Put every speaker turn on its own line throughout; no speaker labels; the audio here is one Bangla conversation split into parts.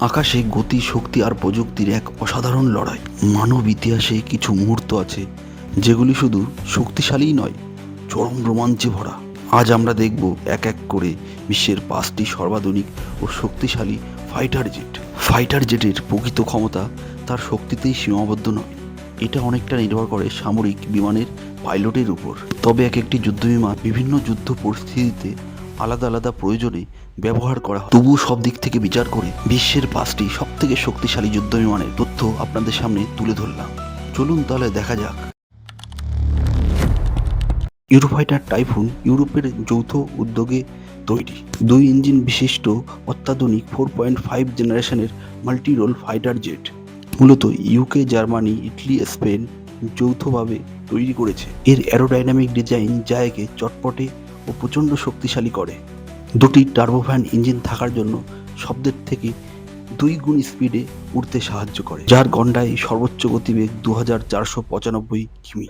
আকাশে গতি, শক্তি আর প্রযুক্তির এক অসাধারণ লড়াই। মানব ইতিহাসে কিছু মুহূর্ত আছে, যেগুলি শুধু শক্তিশালীই নয়, চরম রোমাঞ্চে ভরা। আজ আমরা দেখব এক এক করে বিশ্বের পাঁচটি সর্বাধুনিক ও শক্তিশালী ফাইটার জেট। ফাইটার জেটের প্রকৃত ক্ষমতা তার শক্তিতেই সীমাবদ্ধ নয়। এটা অনেকটা নির্ভর করে সামরিক বিমানের পাইলটের উপর। তবে এক একটি যুদ্ধ বিমান বিভিন্ন যুদ্ধ পরিস্থিতিতে আলাদা আলাদা প্রয়োজনে ব্যবহার করা হয়। তবুও সব দিক থেকে বিচার করে বিশ্বের পাঁচটি সব থেকে শক্তিশালী যুদ্ধ বিমানের তথ্য আপনাদের সামনে তুলে ধরলাম। চলুন তাহলে দেখা যাক। ইউরোফাইটার টাইফুন ইউরোপের যৌথ উদ্যোগে তৈরি। দুই ইঞ্জিন বিশিষ্ট অত্যাধুনিক ফোর পয়েন্ট ফাইভ জেনারেশনের মাল্টিরোল ফাইটার জেট মূলত ইউকে জার্মানি, ইটালি, স্পেন যৌথভাবে তৈরি করেছে। এর অ্যারোডাইনামিক ডিজাইন যা একে চটপটে ও প্রচণ্ড শক্তিশালী করে। দুটি টার্বোফ্যান ইঞ্জিন থাকার জন্য শব্দের থেকে দুই গুণ স্পিডে উড়তে সাহায্য করে, যার গন্ডায় সর্বোচ্চ গতিবেগ দু হাজার চারশো পঁচানব্বই কিমি।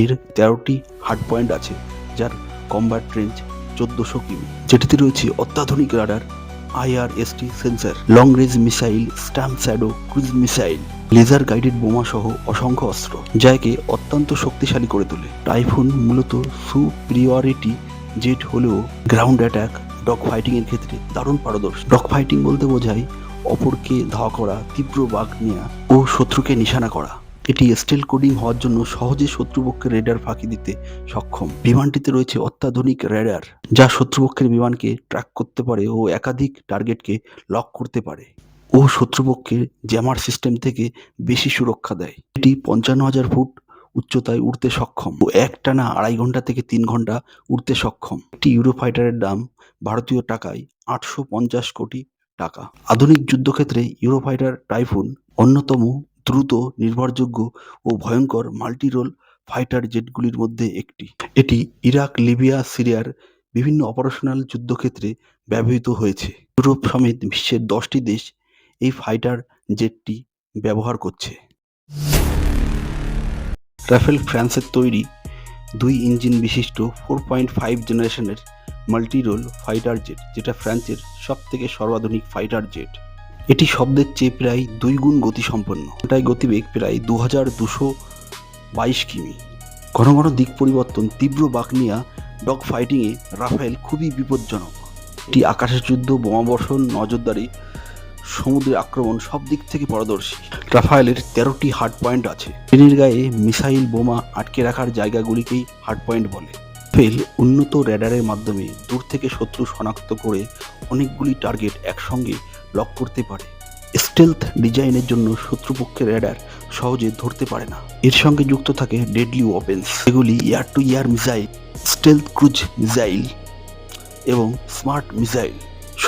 এর তেরোটি হার্ড পয়েন্ট আছে, যার কম্ব্যাট রেঞ্জ চোদ্দশো কিমি। যেটিতে রয়েছে অত্যাধুনিক radar IRST sensor long range missile storm shadow cruise missile laser guided বোমা সহ অসংখ্য অস্ত্র যা একে অত্যন্ত শক্তিশালী করে তোলে। টাইফুন মূলত সুপ্রিয়রিটি জেট হলেও গ্রাউন্ড অ্যাটাক ডগ ফাইটিং এর ক্ষেত্রে দারুণ পারদর্শী। ডগ ফাইটিং বলতে বোঝায় অপরকে ধাওয়া করা, তীব্র বাঘ নেওয়া ও শত্রুকে নিশানা করা। এটি স্টিল কোডিং হওয়ার জন্য সহজে শত্রুপক্ষের রেডার ফাঁকি দিতে সক্ষম। বিমানটিতে রয়েছে অত্যাধুনিক রেডার যা শত্রুপক্ষের বিমানকে ট্র্যাক করতে পারে ও একাধিক টার্গেটকে লক করতে পারে। ও শত্রুপক্ষের জ্যামার সিস্টেম থেকে বেশি সুরক্ষা দেয়। এটি পঞ্চান্ন হাজার ফুট উচ্চতায় উড়তে সক্ষম। ও একটানা আড়াই ঘণ্টা থেকে তিন ঘণ্টা উড়তে সক্ষম। একটি ইউরোফাইটারের দাম ভারতীয় টাকায় আটশো পঞ্চাশ কোটি টাকা। আধুনিক যুদ্ধক্ষেত্রে ইউরোফাইটার টাইফুন অন্যতম দ্রুত নির্ভরযোগ্য ও ভয়ঙ্কর মাল্টিরোল ফাইটার জেটগুলির মধ্যে একটি। এটি ইরাক, লিবিয়া, সিরিয়ার বিভিন্ন অপারেশনাল যুদ্ধক্ষেত্রে ব্যবহৃত হয়েছে। ইউরোপ সমেত বিশ্বের দশটি দেশ এই ফাইটার জেটটি ব্যবহার করছে। রাফেল ফ্রান্সের তৈরি দুই ইঞ্জিন বিশিষ্ট ফোর পয়েন্ট ফাইভ জেনারেশনের মাল্টিরোল ফাইটার জেট যেটা ফ্রান্সের সব থেকে সর্বাধুনিক ফাইটার জেট এটি শব্দের চেয়ে প্রায় দুই গুণ গতিসম্পন্ন। এটাই গতিবেগ প্রায় দু হাজার দুশো বাইশ কিমি। ঘন ঘন দিক পরিবর্তন, তীব্র বাকনিয়া ডগ ফাইটিংয়ে রাফেল খুবই বিপজ্জনক। এটি আকাশের যুদ্ধ, বোমাবর্ষণ, নজরদারি সমুদ্রে আক্রমণ সব দিক থেকে পারদর্শী। রাফায়েলের তেরোটি হার্ড পয়েন্ট আছে। ট্রেনের গায়ে মিসাইল বোমা আটকে রাখার জায়গাগুলিকেই হার্ড পয়েন্ট বলে। ফেল উন্নত র্যাডারের মাধ্যমে দূর থেকে শত্রু শনাক্ত করে অনেকগুলি টার্গেট একসঙ্গে লক করতে পারে। স্টেলথ ডিজাইনের জন্য শত্রুপক্ষের র্যাডার সহজে ধরতে পারে না। এর সঙ্গে যুক্ত থাকে ডেডলি ওপেন্স এগুলি air to air missile stealth cruise missile এবং স্মার্ট মিসাইল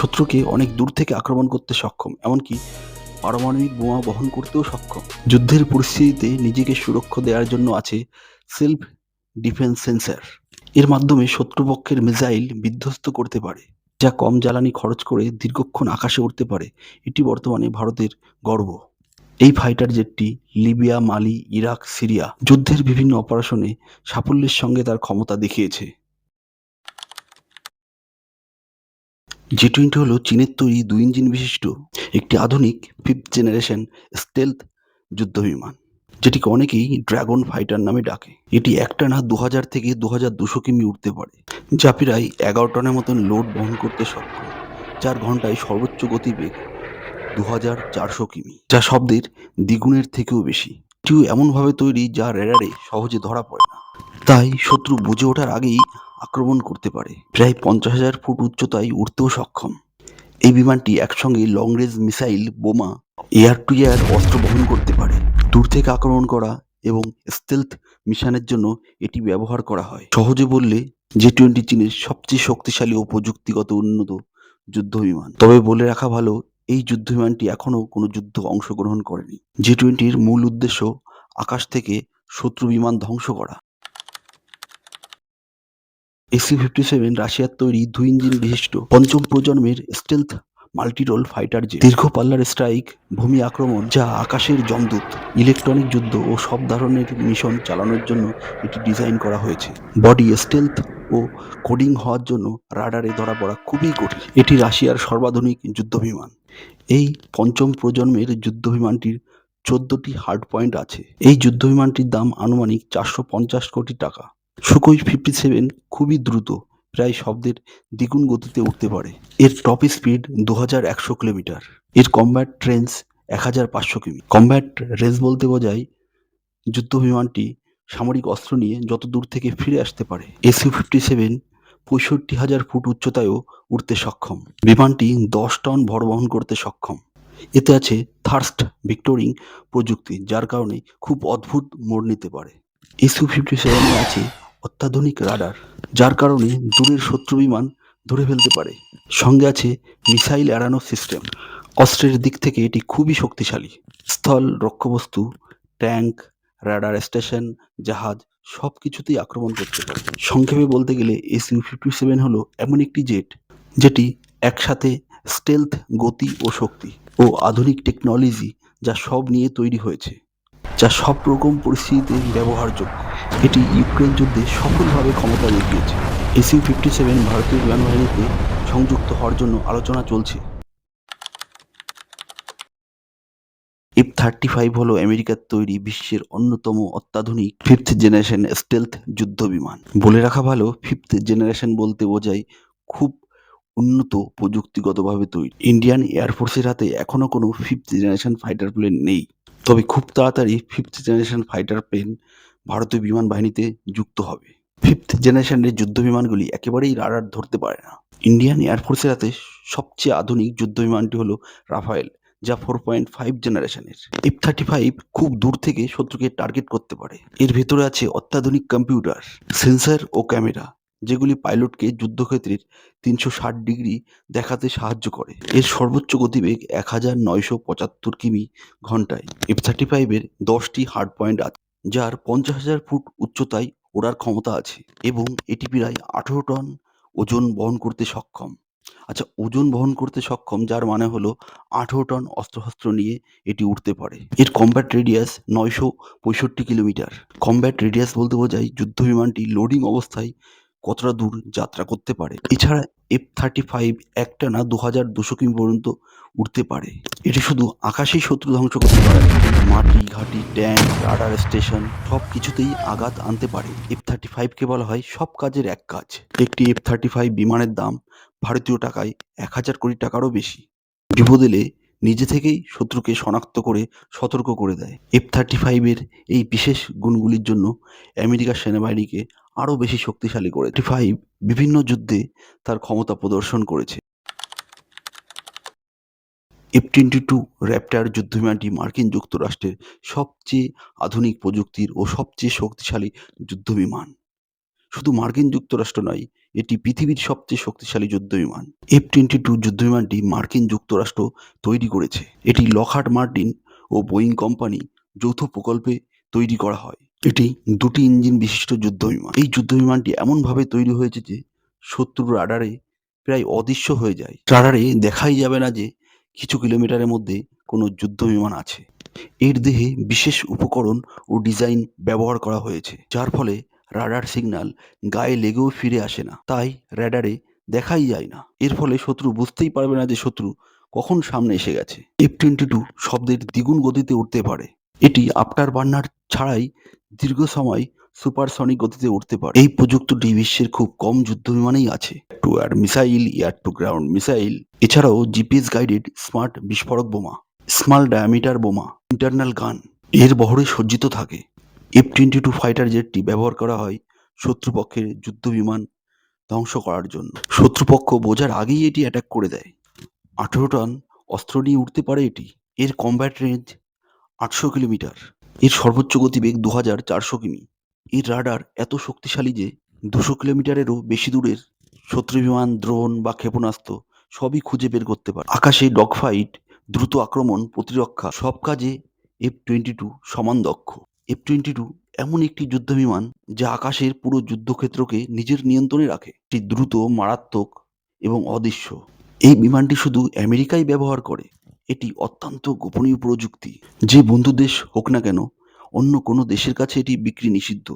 শত্রুকে অনেক দূর থেকে আক্রমণ করতে সক্ষম, এমনকি পারমাণবিক বোমা বহন করতেও সক্ষম। যুদ্ধের পরিস্থিতিতে নিজেকে সুরক্ষা দেওয়ার জন্য আছে সেলফ ডিফেন্স সেন্সার। এর মাধ্যমে শত্রুপক্ষের মিসাইল বিধ্বস্ত করতে পারে, যা কম জ্বালানি খরচ করে দীর্ঘক্ষণ আকাশে উঠতে পারে। এটি বর্তমানে ভারতের গর্ব। এই ফাইটার জেটটি লিবিয়া, মালি, ইরাক, সিরিয়া যুদ্ধের বিভিন্ন অপারেশনে সাফল্যের সঙ্গে তার ক্ষমতা দেখিয়েছে। জি টোয়েন্টি হল চীনের তৈরি দুই ইঞ্জিন বিশিষ্ট একটি আধুনিক ফিফথ জেনারেশন স্টেলথ যুদ্ধবিমান যেটিকে অনেকেই ড্রাগন ফাইটার নামে ডাকে। এটি একটানা দু হাজার থেকে দু হাজার দুশো কিমি উঠতে পারে, যা প্রায় এগারো টনের মতন লোড বহন করতে সক্ষম, চার ঘন্টায় সর্বোচ্চ গতিবেগ দু হাজার চারশো কিমি, যা শব্দের দ্বিগুণের থেকেও বেশি। এটিও এমনভাবে তৈরি যা রেডারে সহজে ধরা পড়ে না। তাই শত্রু বুঝে ওঠার আগেই আক্রমণ করতে পারে। প্রায় পঞ্চাশ হাজার ফুট উচ্চতায় উঠতেও সক্ষম। এই বিমানটি একসঙ্গে লং রেঞ্জ মিসাইল বোমা এয়ার টু এয়ার অস্ত্র বহন করতে পারে। দূর থেকে আক্রমণ করা এবং স্টেলথ মিশনের জন্য এটি ব্যবহার করা হয়। সহজে বললে জে টোয়েন্টি চীনের সবচেয়ে শক্তিশালী ও প্রযুক্তিগত উন্নত যুদ্ধ বিমান। তবে বলে রাখা ভালো, এই যুদ্ধ বিমানটি এখনও কোনো যুদ্ধ অংশগ্রহণ করেনি। জি টোয়েন্টির মূল উদ্দেশ্য আকাশ থেকে শত্রু বিমান ধ্বংস করা। এসি ফিফটি সেভেন রাশিয়ার তৈরি দুই ইঞ্জিন বিশিষ্ট পঞ্চম প্রজন্মের স্টেলথ মাল্টিরোল ফাইটার জেট। দীর্ঘ পাল্লার স্ট্রাইক, ভূমি আক্রমণ যা আকাশের জমদূত, ইলেকট্রনিক যুদ্ধ ও সব ধরনের মিশন চালানোর জন্য এটি ডিজাইন করা হয়েছে। বডি স্টেলথ ও কোডিং হওয়ার জন্য রাডারে ধরা পড়া খুবই কঠিন। এটি রাশিয়ার সর্বাধুনিক যুদ্ধ বিমান এই পঞ্চম প্রজন্মের যুদ্ধবিমানটির চোদ্দটি হার্ড পয়েন্ট আছে। এই যুদ্ধবিমানটির দাম আনুমানিক চারশো পঞ্চাশ কোটি টাকা। সুকোই ফিফটি সেভেন খুবই দ্রুত, প্রায় শব্দের দ্বিগুণ গতিতে উঠতে পারে। এর টপ স্পিড দু হাজার একশো কিলোমিটার। এর কম্ব্যাট রেঞ্জ এক হাজার পাঁচশো কিমি। কম্ব্যাট রেঞ্জ বলতে বোঝায় যুদ্ধ বিমানটি সামরিক অস্ত্র নিয়ে যত দূর থেকে ফিরে আসতে পারে। এসইউ ফিফটি সেভেন পঁয়ষট্টি হাজার ফুট উচ্চতায়ও উঠতে সক্ষম। বিমানটি দশ টন ভর বহন করতে সক্ষম। এতে আছে থার্স্ট ভিক্টোরিং প্রযুক্তি, যার কারণে খুব অদ্ভুত মোড় নিতে পারে। এসইউ ফিফটি সেভেনে আছে অত্যাধুনিক রাডার, যার কারণে দূরের শত্রু বিমান ধরে ফেলতে পারে। সঙ্গে আছে মিসাইল এড়ানো সিস্টেম। অস্ত্রের দিক থেকে এটি খুবই শক্তিশালী। স্থল, রক্ষবস্তু, ট্যাঙ্ক, রাডার, স্টেশন, জাহাজ সব কিছুতেই আক্রমণ করতে পারে সংক্ষেপে বলতে গেলে এসইউ ফিফটি সেভেন হলো এমন একটি জেট, যেটি একসাথে স্টেলথ, গতি ও শক্তি ও আধুনিক টেকনোলজি যা সব নিয়ে তৈরি হয়েছে, যা সব রকম পরিস্থিতিতে ব্যবহারযোগ্য। এটি ইউক্রেন যুদ্ধে সফলভাবে ক্ষমতা দেখিয়েছে এসইউ ফিফটি সেভেন ভারতীয় বিমান বাহিনীতে সংযুক্ত হওয়ার জন্য আলোচনা চলছে। এফ থার্টি ফাইভ হলো আমেরিকার তৈরি বিশ্বের অন্যতম অত্যাধুনিক ফিফথ জেনারেশন স্টেলথ যুদ্ধ বিমান। বলে রাখা ভালো, ফিফথ জেনারেশন বলতে বোঝায় খুব উন্নত প্রযুক্তিগতভাবে তৈরি। ইন্ডিয়ান এয়ারফোর্সের হাতে এখনও কোনো ফিফথ জেনারেশন ফাইটার প্লেন নেই। তবে খুব তাড়াতাড়ি ফিফথ জেনারেশন ফাইটার প্লেন ভারতীয় বিমান বাহিনীতে যুক্ত হবে। ফিফথ জেনারেশনের যুদ্ধ বিমানগুলি একেবারেই রাডার ধরতে পারে না। ইন্ডিয়ান এয়ারফোর্সের হাতে সবচেয়ে আধুনিক যুদ্ধ বিমানটি হলো রাফায়েল যা ফোর পয়েন্ট ফাইভ জেনারেশনের এফ থার্টি ফাইভ খুব দূর থেকে শত্রুকে টার্গেট করতে পারে। এর ভেতরে আছে অত্যাধুনিক কম্পিউটার সেন্সর ও ক্যামেরা যেগুলি পাইলটকে যুদ্ধক্ষেত্রের তিনশো ষাট ডিগ্রি দেখাতে সাহায্য করে। এর সর্বোচ্চ গতিবেগ এক হাজার নয়শো পঁচাত্তর কিমি ঘন্টায়। এফ থার্টি ফাইভের দশটি হার্ড পয়েন্ট আছে। যার পঞ্চাশ হাজার ফুট উচ্চতায় ওড়ার ক্ষমতা আছে এবং এটি প্রায় আঠেরো টন ওজন বহন করতে সক্ষম। আচ্ছা ওজন বহন করতে সক্ষম যার মানে হলো আঠেরো টন অস্ত্রশস্ত্র নিয়ে এটি উঠতে পারে। এর কম্ব্যাট রেডিয়াস নয়শো পঁয়ষট্টি কিলোমিটার। কম্ব্যাট রেডিয়াস বলতে বোঝায় যুদ্ধ বিমানটি লোডিং অবস্থায় কতটা দূর যাত্রা করতে পারে? এছাড়া এফ থার্টি ফাইভ একটানা দু হাজার দুশো কিমি পর্যন্ত উঠতে পারে। এটি শুধু আকাশেই শত্রু ধ্বংস করতে পারে মাটি, ঘাটি, ট্যাঙ্ক, রাডার স্টেশন সব কিছুতেই আঘাত আনতে পারে। এফ থার্টি ফাইভকে বলা হয় সব কাজের এক কাজ। একটি এফ থার্টি ফাইভ বিমানের দাম ভারতীয় টাকায় এক হাজার কোটি টাকারও বেশি। বিপদ এলে নিজে থেকেই শত্রুকে শনাক্ত করে সতর্ক করে দেয়। এফ থার্টি ফাইভের এই বিশেষ গুণগুলির জন্য আমেরিকার সেনাবাহিনীকে আরও বেশি শক্তিশালী করে। ফাইভ বিভিন্ন যুদ্ধে তার ক্ষমতা প্রদর্শন করেছে। এফ টোয়েন্টি টু র্যাপ্টার যুদ্ধবিমানটি মার্কিন যুক্তরাষ্ট্রের সবচেয়ে আধুনিক প্রযুক্তির ও সবচেয়ে শক্তিশালী যুদ্ধবিমান। শুধু মার্কিন যুক্তরাষ্ট্র নয়, এটি পৃথিবীর সবচেয়ে শক্তিশালী যুদ্ধবিমান। এফ টোয়েন্টি টু যুদ্ধবিমানটি মার্কিন যুক্তরাষ্ট্র তৈরি করেছে। এটি লকহার্ট মার্টিন ও বোয়িং কোম্পানি যৌথ প্রকল্পে তৈরি করা হয়। এটি দুটি ইঞ্জিন বিশিষ্ট যুদ্ধ বিমান। এই যুদ্ধবিমানটি এমনভাবে তৈরি হয়েছে যে শত্রুর রাডারে প্রায় অদৃশ্য হয়ে যায়। রাডারে দেখাই যাবে না যে কিছু কিলোমিটারের মধ্যে কোনো যুদ্ধ বিমান আছে। এর দেহে বিশেষ উপকরণ ও ডিজাইন ব্যবহার করা হয়েছে, যার ফলে রাডার সিগন্যাল গায়ে লেগেও ফিরে আসে না, তাই র্যাডারে দেখাই যায় না। এর ফলে শত্রু বুঝতেই পারবে না যে শত্রু কখন সামনে এসে গেছে। এফ টোয়েন্টি টু শব্দের দ্বিগুণ গতিতে উঠতে পারে। এটি আফটার বার্নার ছাড়াই দীর্ঘ সময় সুপারসনিক গতিতে উঠতে পারে। এই প্রযুক্তিটি বিশ্বের খুব কম যুদ্ধ বিমানেই আছে। To air missile, air to ground missile, এছাড়াও জিপিএস গাইডেড স্মার্ট বিস্ফোরক বোমা, স্মল ডায়ামিটার বোমা, ইন্টারনাল গান। এর বহরে সজ্জিত থাকে। এফ টোয়েন্টি টু ফাইটার জেটটি ব্যবহার করা হয় শত্রুপক্ষের যুদ্ধ বিমান ধ্বংস করার জন্য। শত্রুপক্ষ বোঝার আগেই এটি অ্যাটাক করে দেয়। আঠেরো টন অস্ত্র নিয়ে উঠতে পারে এটি। এর কম্ব্যাট রেঞ্জ আটশো কিলোমিটার। এর সর্বোচ্চ গতিবেগ দু হাজার চারশো কিমি। এর রাডার এত শক্তিশালী যে দুশো কিলোমিটারেরও বেশি দূরের শত্রু বিমান, দ্রোণ বা ক্ষেপণাস্ত্র সবই খুঁজে বের করতে পারে। আকাশে ডগ ফাইট দ্রুত আক্রমণ, প্রতিরক্ষা সব কাজে এফ টোয়েন্টি টু সমান দক্ষ। এফ টোয়েন্টি টু এমন একটি যুদ্ধ বিমান যা আকাশের পুরো যুদ্ধক্ষেত্রকে নিজের নিয়ন্ত্রণে রাখে। এটি দ্রুত, মারাত্মক এবং অদৃশ্য। এই বিমানটি শুধু আমেরিকাই ব্যবহার করে। এটি অত্যন্ত গোপনীয় প্রযুক্তি। যে বন্ধু দেশ হোক না কেন, অন্য কোনো দেশের কাছে এটি বিক্রি নিষিদ্ধ।